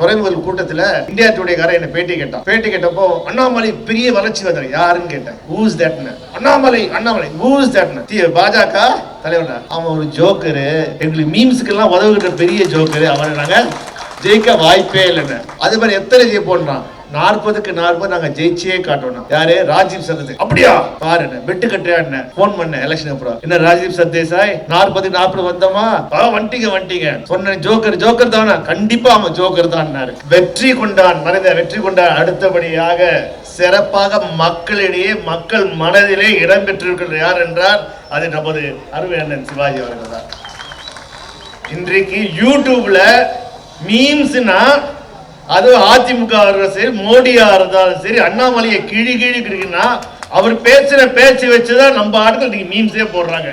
துறைமுகல் கூட்டத்தில் India today கார என்ன பேட்டி கேட்டான். பேட்டி கேட்டப்போ அண்ணாமலை பெரிய வளர்ச்சி வந்தார் யாருன்னு கேட்டேன். ஊஸ் தட்னு அண்ணாமலை அண்ணாமலை ஊஸ் தட்னு பாஜக? தலைவர் அவன் ஒரு ஜோக்கரு. எங்களுக்கு மீம்ஸ்க்கு எல்லாம் உதவுகிற பெரிய ஜோக்கரு. அவனை நாங்க ஜெயிக்க வாய்ப்பே இல்லைன்னு. அது மாதிரி எத்தனை ஜெயிப்போம்னா நாற்பதுக்கு நாற்பது நாங்க ஜெயிச்சே காட்டணும். யாரு? ராஜீவ் சதேச அப்படியா? பாருங்க வெட்டு என்ன? போன் பண்ண எலெக்ஷன் அப்புறம் என்ன ராஜீவ் சர்தேசாய் நாற்பது நாற்பது வந்தோமா? ஆ வந்துட்டீங்க வந்துட்டீங்க. சொன்ன ஜோக்கர் ஜோக்கர் தானா? கண்டிப்பா அவன் ஜோக்கர் தான் வெற்றி கொண்டான் மனித வெற்றி கொண்டான். அடுத்தபடியாக சிறப்பாக மக்களிடையே மக்கள் மனதிலே இடம்பெற்றிருக்கிறது யார் என்றால் அது நமது அருமை அண்ணன் சிவாஜி அவர்கள் தான். இன்றைக்கு யூடியூப்ல மீம்ஸ்னா அது அதிமுக சரி மோடியா இருந்தாலும் சரி அண்ணாமலையை கிழி கிழி கிழிக்குன்னா அவர் பேசுற பேச்சு வச்சுதான் நம்ம ஆட்கள் இன்னைக்கு மீம்ஸே போடுறாங்க.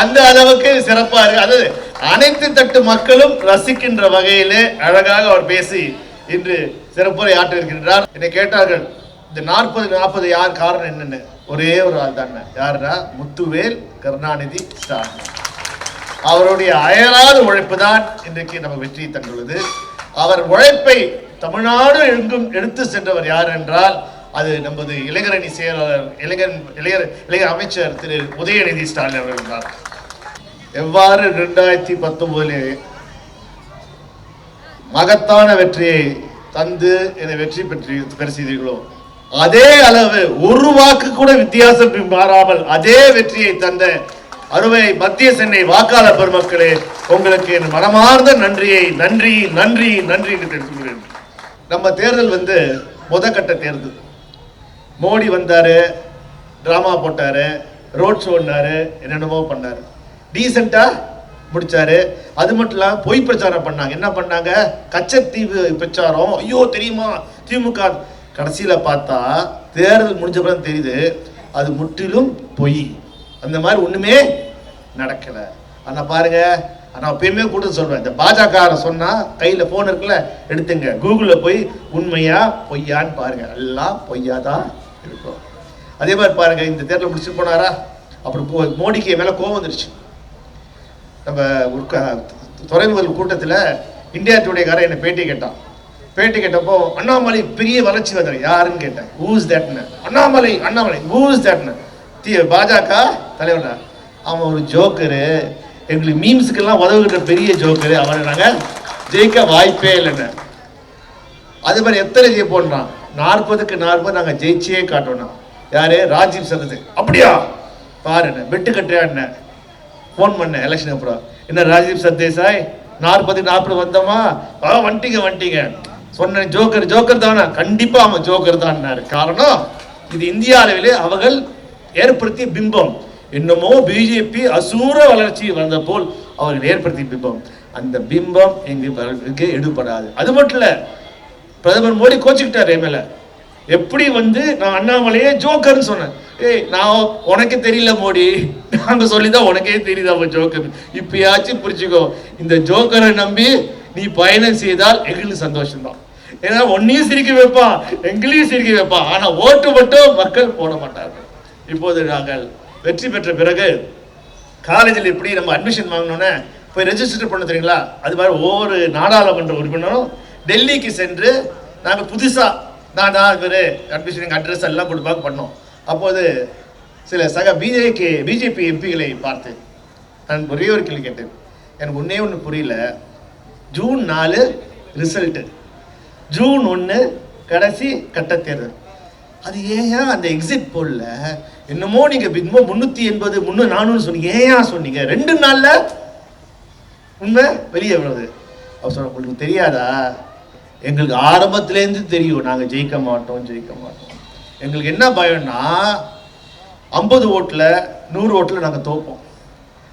அந்த அளவுக்கு சிறப்பா இருக்கு. அதாவது அனைத்து தட்டு மக்களும் ரசிக்கின்ற வகையிலே அழகாக அவர் பேசி இன்று சிறப்புரை ஆற்றிருக்கின்றார் என்னை கேட்டார்கள் இந்த நாற்பது நாற்பது யார் காரணம் என்னன்னு? ஒரே ஒரு ஆள் தானே யாருன்னா? முத்துவேல் கருணாநிதி ஸ்டாலின். அவருடைய அயராத உழைப்பு தான் இன்றைக்கு நம்ம வெற்றியை தந்துள்ளது. அவர் உழைப்பை தமிழ்நாடு எங்கும் எடுத்து சென்றவர் யார் என்றால் அது நமது இளைஞரணி செயலாளர் இளைஞர் இளைஞர் இளைஞர் அமைச்சர் திரு உதயநிதி ஸ்டாலின் அவர்கள் தான் எவ்வாறு ரெண்டாயிரத்தி பத்தொன்பதிலே மகத்தான வெற்றியை தந்து என்னை வெற்றி பெற்று பெற செய்தீர்களோ அதே அளவு ஒரு வாக்கு கூட வித்தியாசம் மாறாமல் அதே வெற்றியை தந்த அருமை மத்திய சென்னை வாக்காளர் பெருமக்களே உங்களுக்கு என் மனமார்ந்த நன்றியை நன்றி நன்றி நன்றி என்று தெரிவித்துக்கிறேன் நம்ம தேர்தல் வந்து முதற்கட்ட தேர்தல். மோடி வந்தார் ட்ராமா போட்டார் ரோட் ஷோன்னாரு என்னென்னமோ பண்ணாரு. டீசெண்டாக முடிச்சாரு. அது மட்டும் இல்லாம பொய் பிரச்சாரம் பண்ணாங்க. என்ன பண்ணாங்க? கச்சத்தீவு பிரச்சாரம். ஐயோ தெரியுமா? திமுக கடைசியில் பார்த்தா தேர்தல் முடிஞ்சப்பறம் தெரியுது. அது முற்றிலும் பொய். அந்த மாதிரி ஒன்றுமே நடக்கலை. ஆனால் பாருங்க நான் எப்பயுமே கூட சொல்வேன் இந்த பாஜக சொன்னா கையில போன் இருக்குல்ல எடுத்துங்க. கூகுள்ல போய் உண்மையா பொய்யான்னு பாருங்க. எல்லாம் பொய்யா தான் இருக்கும். அதே மாதிரி பாருங்க இந்த தேர்தல் முடிச்சு போனாரா? அப்புறம் போ- மோடிக்கு மேலே மேல கோவம் வந்துருச்சு. நம்ம ஒரு க- துறைமுகல் இந்தியா டுடே என்னை பேட்டி கேட்டான். பேட்டி கேட்டப்போ அண்ணாமலை பெரிய வளர்ச்சி வந்தார். யாருன்னு கேட்டேன். ஊஸ் தட்னு அண்ணாமலை அண்ணாமலை. ஊஸ் தட்னு தி பாஜக தலைவர் அவன் ஒரு ஜோக்கரு. எங்களுக்கு மீம்ஸுக்கெல்லாம் உதவுகின்ற உதவுகிற பெரிய ஜோக்கரு அவனை நாங்கள் ஜெயிக்க வாய்ப்பே இல்லைன்னு அது மாதிரி எத்தனை ஜெயிப்போம்னா நாற்பதுக்கு நாற்பது நாங்கள் ஜெயிச்சே காட்டணும் யாரு? ராஜீவ் சரத். அப்படியா? பாருண்ண வெட்டு கட்டுறான்னு ஃபோன் பண்ணேன் எலெக்ஷன் அப்புறம். என்ன ராஜீவ் சர்தேசாய் நாற்பது நாற்பது வந்தோமா? ஆ வந்துட்டீங்க வந்துட்டீங்க. சொன்ன ஜோக்கர் ஜோக்கர் தானா? கண்டிப்பாக அவன் ஜோக்கர் தான் காரணம் இது இந்திய அளவிலே அவர்கள் ஏற்படுத்திய பிம்பம். என்னமோ பிஜேபி அசூர வளர்ச்சி வந்த போல் அவர்கள் ஏற்படுத்திய பிம்பம். அந்த பிம்பம் எங்களுக்கு எடுபடாது. அது மட்டும் இல்லை பிரதமர் மோடி கோச்சுக்கிட்டார் என் மேலே. எப்படி வந்து நான் அண்ணாமலையே ஜோக்கர்னு சொன்னேன். ஏய் நான் உனக்கு தெரியல மோடி. நாங்கள் சொல்லிதான் உனக்கே தெரியுது அவன் ஜோக்கர். இப்பயாச்சும் புரிச்சுக்கோ இந்த ஜோக்கரை நம்பி நீ பயணம் செய்தால் எங்களுக்கு சந்தோஷம்தான். ஏன்னா ஒன்னையும் சிரிக்க வைப்பான் எங்களையும் சிரிக்க வைப்பான். ஆனால் ஓட்டு மட்டும் மக்கள் போட மாட்டார்கள். இப்போது நாங்கள் வெற்றி பெற்ற பிறகு காலேஜில் எப்படி நம்ம அட்மிஷன் வாங்கினோன்னே போய் ரெஜிஸ்டர் பண்ண தெரியுங்களா? அது மாதிரி ஒவ்வொரு நாடாளுமன்ற உறுப்பினரும் டெல்லிக்கு சென்று நாங்கள் புதுசாக நான் தான் இவர் அட்மிஷன் எங்கள் அட்ரஸ் எல்லாம் கொடுப்பாங்க பண்ணோம். அப்போது சில சக பிஜேபி பிஜேபி எம்பிகளை பார்த்து நான் ஒரே ஒரு கேள்வி கேட்டேன். எனக்கு ஒன்றே ஒன்று புரியல. ஜூன் நாலு ரிசல்ட்டு ஜூன் ஒன்று கடைசி கட்ட தேர்தல். அது ஏன் அந்த எக்ஸிட் போல்ல என்னமோ நீங்க பின்மோ முன்னூத்தி எண்பது முன்னூறு நானூறு சொன்னீங்க. ஏன் சொன்னீங்க? ரெண்டு நாள்ல உண்மை வெளியே வருது அவர் சொன்ன உங்களுக்கு தெரியாதா? எங்களுக்கு ஆரம்பத்திலேருந்து தெரியும். நாங்க ஜெயிக்க மாட்டோம் ஜெயிக்க மாட்டோம். எங்களுக்கு என்ன பயம்னா ஐம்பது ஓட்டுல நூறு ஓட்டுல நாங்க தோப்போம்.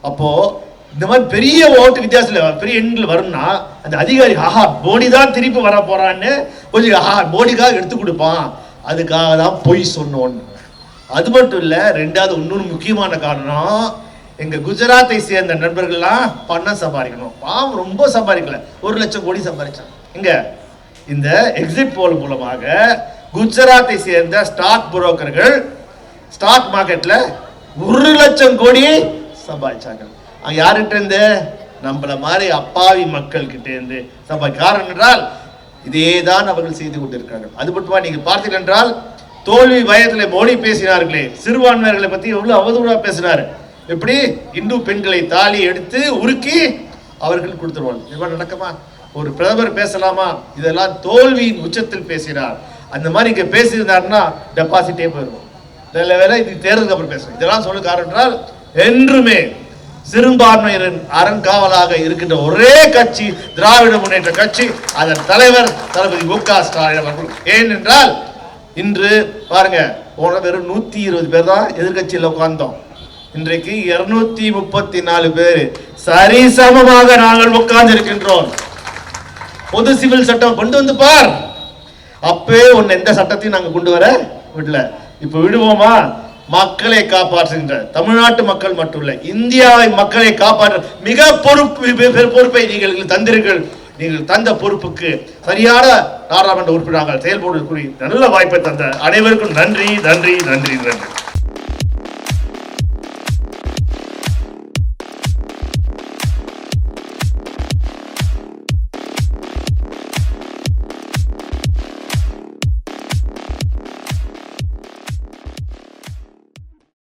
அப்போ இந்த மாதிரி பெரிய ஓட்டு வித்தியாசத்தில் பெரிய எண்ணில் வரும்னா அந்த அதிகாரி ஆஹா மோடி தான் திருப்பி வர போறான்னு கொஞ்சம் ஆஹா மோடிக்காக எடுத்து கொடுப்பான். அதுக்காக தான் பொய் சொன்னோன்னு. அது மட்டும் இல்லை ரெண்டாவது இன்னொரு முக்கியமான காரணம் எங்கள் குஜராத்தை சேர்ந்த நண்பர்கள்லாம் பணம் சம்பாதிக்கணும். பாவம் ரொம்ப சம்பாதிக்கல. ஒரு லட்சம் கோடி சம்பாதிச்சான் இங்கே இந்த எக்ஸிட் போல் மூலமாக குஜராத்தை சேர்ந்த ஸ்டாக் புரோக்கர்கள் ஸ்டாக் மார்க்கெட்டில் ஒரு லட்சம் கோடி சம்பாதிச்சாங்க. யார்கிட்ட இருந்து? நம்மள மாதிரி அப்பாவி மக்கள் கிட்ட இருந்து சம்பாதி காரணம் என்றால் இதே தான் அவர்கள் செய்து கொண்டிருக்கிறார்கள். அது மட்டுமா? நீங்கள் பார்த்தீர்கள் என்றால் தோல்வி பயத்தில் மோடி பேசினார்களே. சிறுபான்மையர்களை பற்றி எவ்வளோ அவதூறாக பேசினார். எப்படி? இந்து பெண்களை தாலி எடுத்து உருக்கி அவர்கள் கொடுத்துருவாங்க. இவ்வளோ நடக்குமா? ஒரு பிரதமர் பேசலாமா? இதெல்லாம் தோல்வியின் உச்சத்தில் பேசினார். அந்த மாதிரி இங்கே பேசியிருந்தாருன்னா டெபாசிட்டே போயிடும் இதில் வேலை இது தேர்தலுக்கு அப்புறம் பேசணும் இதெல்லாம் சொல்ல காரணம் என்றால் என்றுமே சிறுபான்மையினரின் அறங்காவலாக இருக்கின்ற ஒரே கட்சி திராவிட முன்னேற்ற கட்சி அதன் தலைவர் தளபதி மு க ஸ்டாலின் அவர்கள். ஏனென்றால் இன்று பாருங்க போன வெறும் நூத்தி இருபது பேர் தான் எதிர்கட்சியில் உட்கார்ந்தோம். இன்றைக்கு இருநூத்தி முப்பத்தி நாலு பேர் சரிசமமாக நாங்கள் உட்கார்ந்து இருக்கின்றோம் பொது சிவில் சட்டம் கொண்டு வந்து பார். அப்பே உன்னை எந்த சட்டத்தையும் நாங்கள் கொண்டு வர விடல. இப்ப விடுவோமா? மக்களை காப்பாற்றுகின்ற தமிழ்நாட்டு மக்கள் மட்டும் இல்லை இந்தியாவை மக்களை காப்பாற்ற மிக பொறுப்பு பொறுப்பை நீங்கள் தந்திருக்கிறீர்கள் தந்தீர்கள் நீங்கள் தந்த பொறுப்புக்கு சரியான நாடாளுமன்ற உறுப்பினர்கள் செயல்படக்கூடிய நல்ல வாய்ப்பை தந்த அனைவருக்கும் நன்றி நன்றி நன்றி நன்றி.